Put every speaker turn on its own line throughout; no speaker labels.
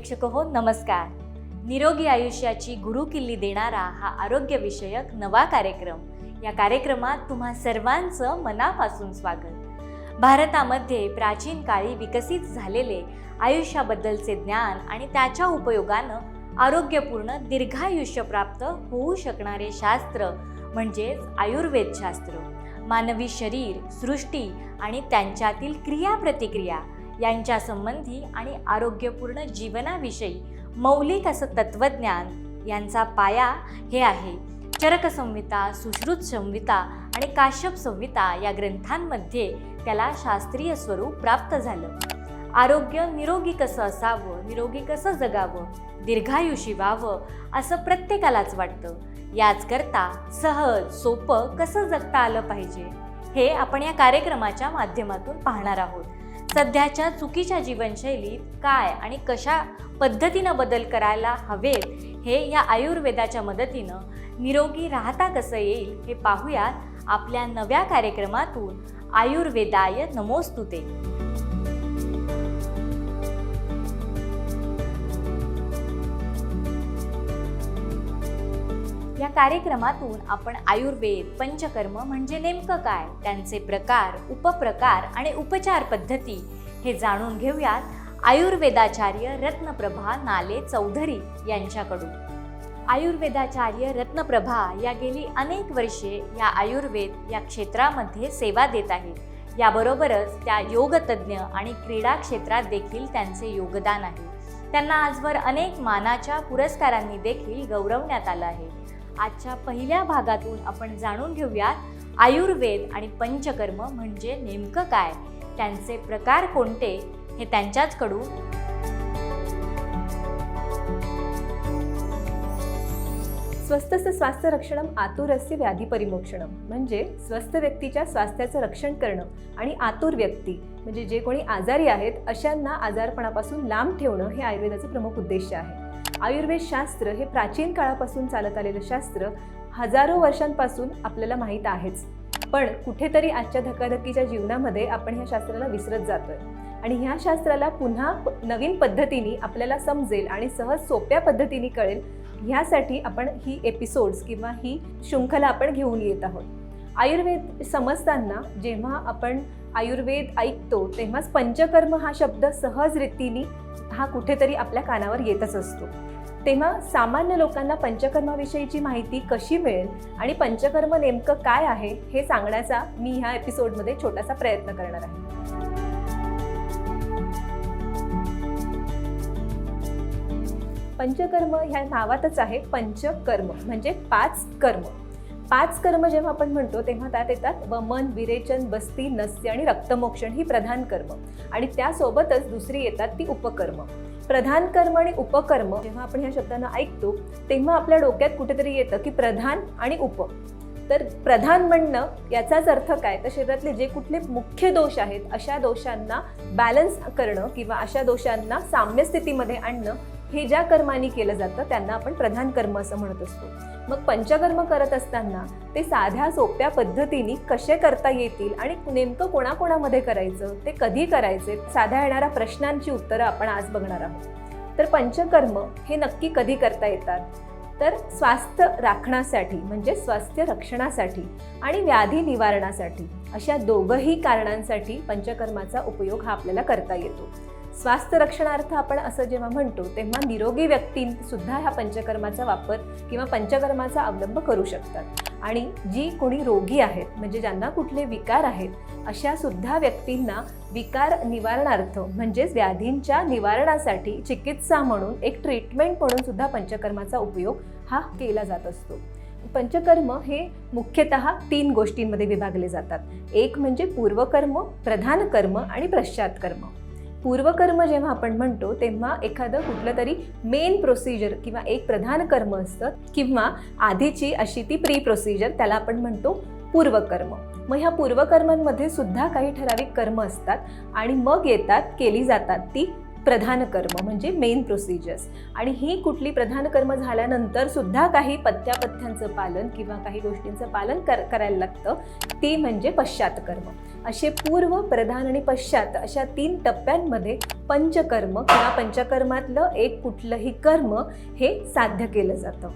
प्रेक्षक हो नमस्कार. निरोगी आयुष्याची गुरुकिल्ली देणारा हा आरोग्यविषयक नवा कार्यक्रम. या कार्यक्रमात तुम्हा सर्वांचं मनापासून स्वागत. भारतामध्ये प्राचीन काळी विकसित झालेले आयुष्याबद्दलचे ज्ञान आणि त्याच्या उपयोगानं आरोग्यपूर्ण दीर्घायुष्य प्राप्त होऊ शकणारे शास्त्र म्हणजेच आयुर्वेदशास्त्र. मानवी शरीर सृष्टी आणि त्यांच्यातील क्रियाप्रतिक्रिया यांच्या संबंधी आणि आरोग्यपूर्ण जीवनाविषयी मौलिक असं तत्वज्ञान यांचा पाया हे आहे. चरक संहिता सुश्रुत संहिता आणि काश्यप संहिता या ग्रंथांमध्ये त्याला शास्त्रीय स्वरूप प्राप्त झालं. आरोग्य निरोगी कसं असावं निरोगी कसं जगावं दीर्घायुषी व्हावं असं प्रत्येकालाच वाटतं. याचकरता सहज सोपं कसं जगता आलं पाहिजे हे आपण या कार्यक्रमाच्या माध्यमातून पाहणार आहोत. सध्याच्या चुकीच्या जीवनशैलीत काय आणि कशा पद्धतीनं बदल करायला हवेत हे या आयुर्वेदाच्या मदतीनं निरोगी राहता कसं येईल हे पाहूयात आपल्या नव्या कार्यक्रमातून आयुर्वेदाय नमोस्तुते. या कार्यक्रमातून आपण आयुर्वेद पंचकर्म म्हणजे नेमकं काय त्यांचे प्रकार उपप्रकार आणि उपचार पद्धती हे जाणून घेऊयात आयुर्वेदाचार्य रत्नप्रभा नाले चौधरी यांच्याकडून. आयुर्वेदाचार्य रत्नप्रभा या गेली अनेक वर्षे या आयुर्वेद या क्षेत्रामध्ये सेवा देत आहेत. याबरोबरच त्या योगतज्ञ आणि क्रीडा क्षेत्रात देखील त्यांचे योगदान आहे. त्यांना आजवर अनेक मानाच्या पुरस्कारांनी देखील गौरवण्यात आलं आहे. आजच्या पहिल्या भागातून आपण जाणून घेऊयात आयुर्वेद आणि पंचकर्म म्हणजे नेमकं काय? त्यांचे प्रकार कोणते? हे त्यांच्याचकडून.
स्वस्थस्य स्वास्थ्य रक्षणम आतुरस्य व्याधी परिमोक्षणम म्हणजे स्वस्थ व्यक्तीच्या स्वास्थ्याचं रक्षण करणं आणि आतुर व्यक्ती म्हणजे जे कोणी आजारी आहेत अशांना आजारपणापासून लांब ठेवणं हे आयुर्वेदाचं प्रमुख उद्देश आहे. आयुर्वेद शास्त्र हे प्राचीन काळापासून चालत आलेलं शास्त्र हजारो वर्षांपासून आपल्याला माहीत आहेच. पण कुठेतरी आजच्या धकाधकीच्या जीवनामध्ये आपण ह्या शास्त्राला विसरत जातोय. आणि ह्या शास्त्राला पुन्हा प- नवीन पद्धतीने आपल्याला समजेल आणि सहज सोप्या पद्धतीने कळेल ह्यासाठी आपण ही एपिसोड्स किंवा ही शृंखला आपण घेऊन येत आहोत. आयुर्वेद समजताना जेव्हा आपण आयुर्वेद ऐकतो तेव्हाच पंचकर्म हा शब्द सहज रीतीने हा कुठेतरी आपल्या कानावर येतच असतो. तेव्हा सामान्य लोकांना पंचकर्माविषयीची माहिती कशी मिळेल आणि पंचकर्म नेमकं काय आहे हे सांगण्याचा मी ह्या एपिसोडमध्ये छोटासा प्रयत्न करणार आहे. पंचकर्म ह्या नावातच आहे पंचकर्म म्हणजे पाच कर्म. पाच कर्म जेव्हा आपण म्हणतो तेव्हा त्यात येतात वमन विरेचन बस्ती नस्य आणि रक्तमोक्षण ही प्रधान कर्म. आणि त्यासोबतच दुसरी येतात ती उपकर्म. प्रधान कर्म आणि उपकर्म जेव्हा आपण ह्या शब्दांना ऐकतो तेव्हा आपल्या डोक्यात कुठेतरी येतं की प्रधान आणि उप. तर प्रधान म्हणणं याचाच अर्थ काय? तर शरीरातले जे कुठले मुख्य दोष आहेत अशा दोषांना बॅलन्स करणं किंवा अशा दोषांना साम्य स्थितीमध्ये आणणं हे ज्या कर्मांनी केलं जातं त्यांना आपण प्रधान कर्म असं म्हणत असतो. मग पंचकर्म करत असताना ते साध्या सोप्या पद्धतीने कसे करता येतील आणि नेमकं कोणाकोणामध्ये करायचं ते कधी करायचे साध्या येणाऱ्या प्रश्नांची उत्तरं आपण आज बघणार आहोत. तर पंचकर्म हे नक्की कधी करता येतात? तर स्वास्थ्य राखण्यासाठी म्हणजे स्वास्थ्य रक्षणासाठी आणि व्याधी निवारणासाठी अशा दोघंही कारणांसाठी पंचकर्माचा उपयोग हा आपल्याला करता येतो. स्वास्थ्य रक्षणार्थ आपण असं जेव्हा म्हणतो तेव्हा निरोगी व्यक्तींसुद्धा ह्या पंचकर्माचा वापर किंवा पंचकर्माचा अवलंब करू शकतात. आणि जी कोणी रोगी आहेत म्हणजे ज्यांना कुठले विकार आहेत अशा सुद्धा व्यक्तींना विकार निवारणार्थ म्हणजेच व्याधींच्या निवारणासाठी चिकित्सा म्हणून एक ट्रीटमेंट म्हणून सुद्धा पंचकर्माचा उपयोग हा केला जात असतो. पंचकर्म हे मुख्यतः तीन गोष्टींमध्ये विभागले जातात. एक म्हणजे पूर्वकर्म प्रधान कर्म आणि पश्चात कर्म पूर्वकर्म जेव्हा आपण म्हणतो तेव्हा एखादं कुठलं तरी मेन प्रोसिजर किंवा एक प्रधान कर्म असतं किंवा आधीची अशी ती प्री प्रोसिजर त्याला आपण म्हणतो पूर्वकर्म. मग ह्या पूर्वकर्मांमध्ये सुद्धा काही ठराविक कर्म असतात आणि मग येतात केली जातात ती प्रधान कर्म म्हणजे मेन प्रोसिजर्स आणि ही कुठली प्रधान कर्म झाल्यानंतर सुद्धा काही पथ्यापथ्यांचं पालन किंवा काही गोष्टींचं पालन कर करायला लागतं. ती म्हणजे पश्चात कर्म. असे पूर्व प्रधान आणि पश्चात अशा तीन टप्प्यांमध्ये पंचकर्म किंवा पंचकर्मातलं एक कुठलंही कर्म हे साध्य केलं जातं.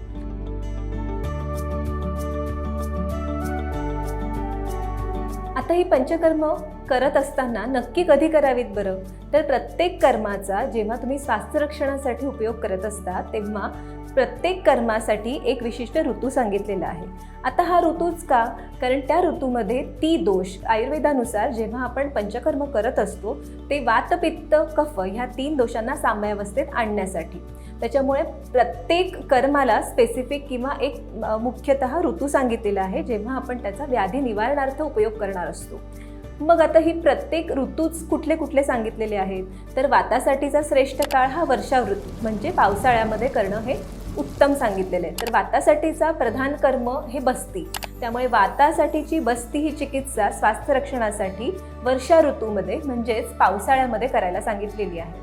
आता ही पंचकर्म करत असताना नक्की कधी करावीत बरं? तर प्रत्येक कर्माचा जेव्हा तुम्ही स्वास्थ्यरक्षणासाठी उपयोग करत असता तेव्हा प्रत्येक कर्मासाठी एक विशिष्ट ऋतू सांगितलेला आहे. आता हा ऋतूच का? कारण त्या ऋतूमध्ये ती दोष आयुर्वेदानुसार जेव्हा आपण पंचकर्म करत असतो ते वातपित्त कफ ह्या तीन दोषांना साम्यावस्थेत आणण्यासाठी. त्याच्यामुळे प्रत्येक कर्माला स्पेसिफिक किंवा एक मुख्यतः ऋतू सांगितलेला आहे जेव्हा आपण त्याचा व्याधी निवारणार्थ उपयोग करणार असतो. मग आता ही प्रत्येक ऋतूच कुठले कुठले सांगितलेले आहेत? तर वातासाठीचा श्रेष्ठ काळ हा वर्षा ऋतू म्हणजे पावसाळ्यामध्ये करणं हे उत्तम सांगितलेले आहे. तर वातासाठीचा प्रधान कर्म हे बस्ती. त्यामुळे वातासाठीची बस्ती ही चिकित्सा स्वास्थ्य रक्षणासाठी वर्षा ऋतूमध्ये म्हणजेच पावसाळ्यामध्ये करायला सांगितलेली आहे.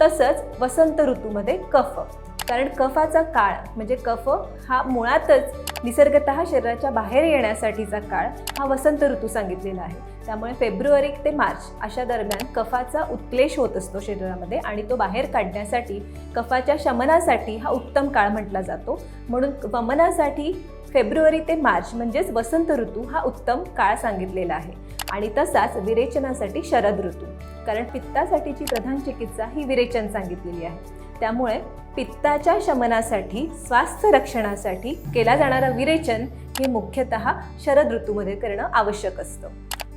तसंच वसंत ऋतूमध्ये कफ. कारण कफाचा काळ म्हणजे कफ हा मुळातच निसर्गत शरीराच्या बाहेर येण्यासाठीचा काळ हा वसंत ऋतू सांगितलेला आहे. त्यामुळे फेब्रुवारी ते मार्च अशा दरम्यान कफाचा उत्क्लेश होत असतो शरीरामध्ये आणि तो बाहेर काढण्यासाठी कफाच्या शमनासाठी हा उत्तम काळ म्हटला जातो. म्हणून वमनासाठी फेब्रुवारी ते मार्च म्हणजेच वसंत ऋतू हा उत्तम काळ सांगितलेला आहे. आणि तसाच विरेचनासाठी शरद ऋतू. कारण पित्तासाठीची प्रधान चिकित्सा ही विरेचन सांगितलेली आहे. त्यामुळे पित्ताच्या शमनासाठी स्वास्थ्य रक्षणासाठी केला जाणारा विरेचन हे मुख्यतः शरद ऋतूमध्ये करणं आवश्यक असतं.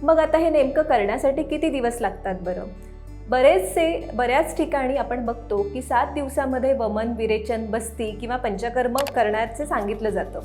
मग आता हे नेमकं करण्यासाठी किती दिवस लागतात बरं? बरेचसे बऱ्याच ठिकाणी आपण बघतो की सात दिवसामध्ये वमन विरेचन बस्ती किंवा पंचकर्म करण्याचे सांगितलं जातं.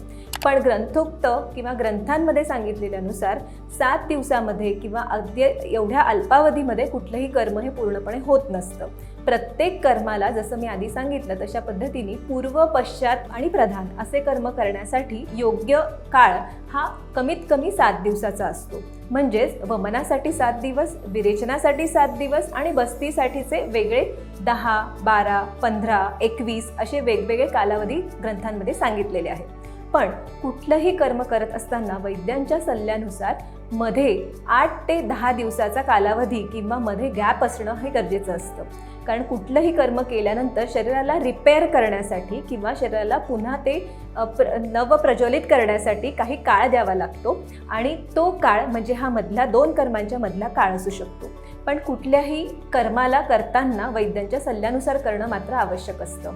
पण ग्रंथोक्त किंवा ग्रंथांमध्ये सांगितलेल्यानुसार सात दिवसामध्ये किंवा अगदी एवढ्या अल्पावधीमध्ये कुठलंही कर्म हे पूर्णपणे होत नसतं. प्रत्येक कर्माला जसं मी आधी सांगितलं तशा पद्धतीने पूर्व पश्चात आणि प्रधान असे कर्म करण्यासाठी योग्य काळ हा कमीत कमी सात दिवसाचा असतो. म्हणजेच वमनासाठी सात दिवस विरेचनासाठी सात दिवस आणि बस्तीसाठीचे वेगळे दहा बारा पंधरा एकवीस असे वेगवेगळे कालावधी ग्रंथांमध्ये सांगितलेले आहेत. पण कुठलंही कर्म करत असताना वैद्यांच्या सल्ल्यानुसारमध्ये आठ ते दहा दिवसाचा कालावधी किंवा मध्ये गॅप असणं हे गरजेचं असतं. कारण कुठलंही कर्म केल्यानंतर शरीराला रिपेअर करण्यासाठी किंवा शरीराला पुन्हा ते प्र प्र नवप्रज्वलित करण्यासाठी काही काळ द्यावा लागतो. आणि तो काळ म्हणजे हा मधला दोन कर्मांच्या मधला काळ असू शकतो. पण कुठल्याही कर्माला करताना वैद्यांच्या सल्ल्यानुसार करणं मात्र आवश्यक असतं.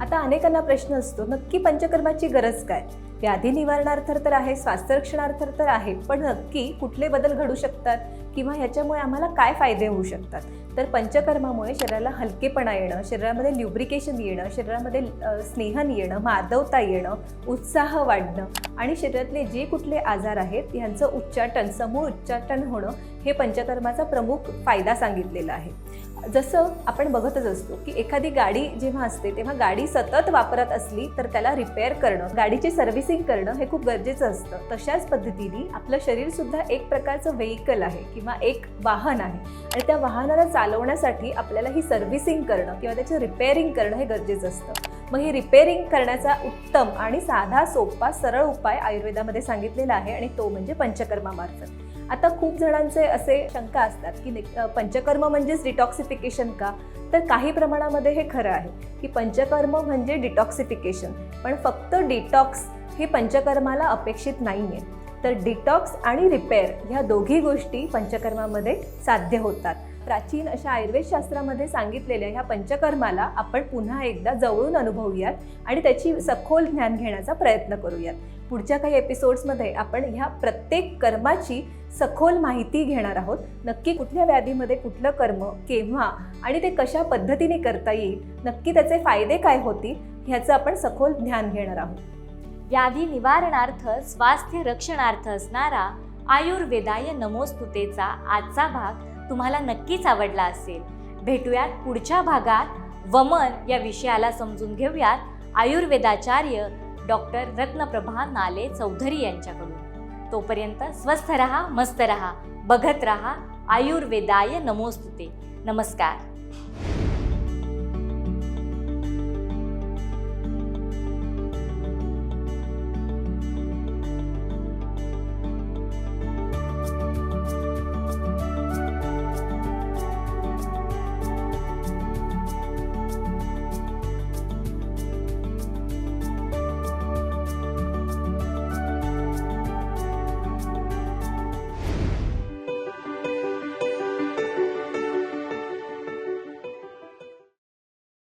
आता अनेकांना प्रश्न असतो नक्की पंचकर्माची गरज काय? व्याधी निवारणार्थ तर आहे स्वास्थ्यरक्षणार्थ तर आहे पण नक्की कुठले बदल घडू शकतात किंवा ह्याच्यामुळे आम्हाला काय फायदे होऊ शकतात? तर पंचकर्मामुळे शरीराला हलकेपणा येणं शरीरामध्ये ल्युब्रिकेशन येणं शरीरामध्ये स्नेहन येणं मार्दवता येणं उत्साह वाढणं आणि शरीरातले जे कुठले आजार आहेत यांचं उच्चाटन समूळ उच्चाटन होणं हे पंचकर्माचा प्रमुख फायदा सांगितलेला आहे. जसं आपण बघतच असतो की एखादी गाडी जेव्हा असते तेव्हा गाडी सतत वापरत असली तर त्याला रिपेअर करणं गाडीची सर्व्हिसिंग करणं हे खूप गरजेचं असतं. तशाच पद्धतीने आपलं शरीर सुद्धा एक प्रकारचं व्हेकल आहे किंवा एक वाहन आहे. आणि त्या वाहनाला चालवण्यासाठी आपल्याला ही सर्व्हिसिंग करणं किंवा त्याचं रिपेअरिंग करणं हे गरजेचं असतं. मग ही रिपेअरिंग करण्याचा उत्तम आणि साधा सोपा सरळ उपाय आयुर्वेदामध्ये सांगितलेला आहे आणि तो म्हणजे पंचकर्मामार्फत. आता खूप जणांचे असे शंका असतात की पंचकर्म म्हणजेच डिटॉक्सिफिकेशन का? तर काही प्रमाणामध्ये हे खरं आहे की पंचकर्म म्हणजे डिटॉक्सिफिकेशन पण फक्त डिटॉक्स हे पंचकर्माला अपेक्षित नाही आहे तर डिटॉक्स आणि रिपेअर ह्या दोघी गोष्टी पंचकर्मामध्ये साध्य होतात. प्राचीन अशा आयुर्वेद शास्त्रामध्ये सांगितलेल्या ह्या पंचकर्माला आपण पुन्हा एकदा जवळून अनुभवूयात आणि त्याची सखोल ज्ञान घेण्याचा प्रयत्न करूयात. पुढच्या काही एपिसोड्समध्ये आपण ह्या प्रत्येक कर्माची सखोल माहिती घेणार आहोत. नक्की कुठल्या व्याधीमध्ये कुठलं कर्म केव्हा आणि ते कशा पद्धतीने करता येईल नक्की त्याचे फायदे काय होतील ह्याचं आपण सखोल ज्ञान घेणार आहोत.
व्याधी निवारणार्थ स्वास्थ्य रक्षणार्थ असणारा आयुर्वेदाय नमोस्तुतेचा आजचा भाग तुम्हाला नक्कीच आवडला असेल. भेटूयात पुढच्या भागात. वमन या विषयाला समजून घेऊयात आयुर्वेदाचार्य डॉक्टर रत्नप्रभा नाले चौधरी यांच्याकडून. तोपर्यंत स्वस्थ रहा मस्त रहा बघत रहा आयुर्वेदाय नमोस्तुते. नमस्कार.